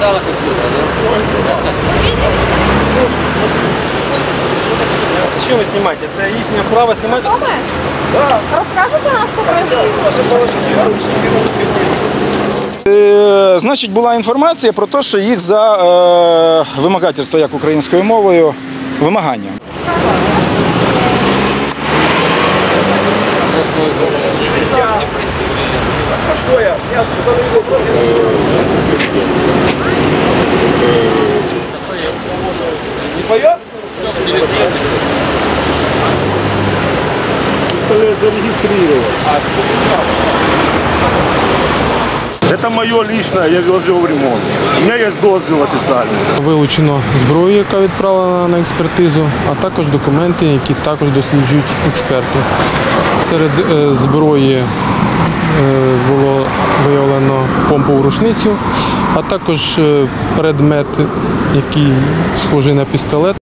пострадалых отсюда, да? Зачем вы снимаете? Это их право снимать? Да. Расскажите нам, что произошло. Е, значить, була інформація про те, що їх за е, вимагательство, як українською мовою, вимагання. Я сказав його. Это мое личное, я возил в ремонт. У меня есть дозвіл официальный. Вилучено зброю, яка відправлена на експертизу, а також документи, які також досліджують експерти. Серед е, зброї е, було виявлено рушницю, а також е, предмет, який схожий на пістолет.